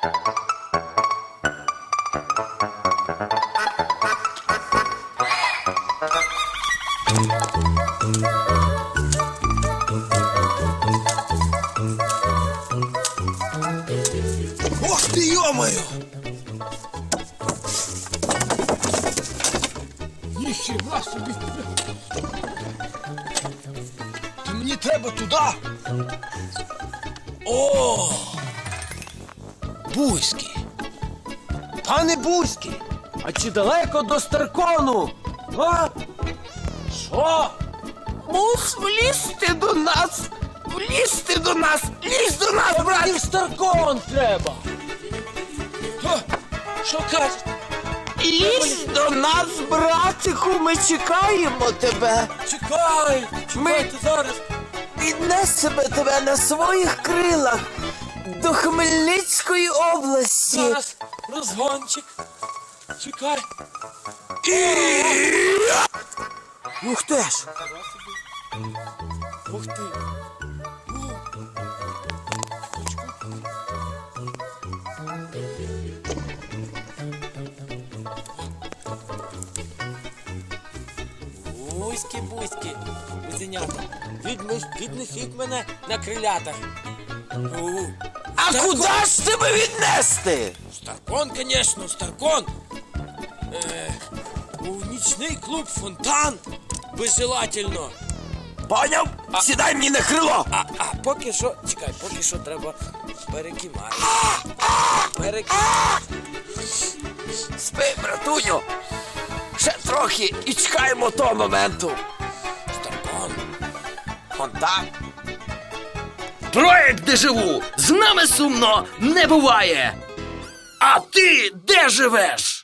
Ох ты, ё-моё! Ничего себе! Та мені треба туди! О! Бузький. Пане Бузький, а чи далеко до Старкону? А? Що? Мус влізти до нас! Влізти до нас! Лізь до нас, брат! В Старкон треба. Ха, Що кажеш? Лізь до нас, братику, ми чекаємо тебе! Чекай, чекайте зараз. Віднесемо тебе на своїх крилах до Хмельницької області! Зараз розгончик. Чекай. Ух ти ж! Ух ти. Буськи, буськи, бузенята, віднес, віднесіть мене на крилятах. А Старкон. куди ж тебе віднести? Старкон, конечно, Старкон. Е, у нічний клуб Фонтан. Безжелательно. Поняв? Сідай мені на крило! А, а поки що, чекай, поки що треба перекимати. Перекимати. Спи, братуню! Ще трохи і чекаємо того моменту. Старкон. Фонтан. Проект де живу з нами сумно не буває. А ти де живеш?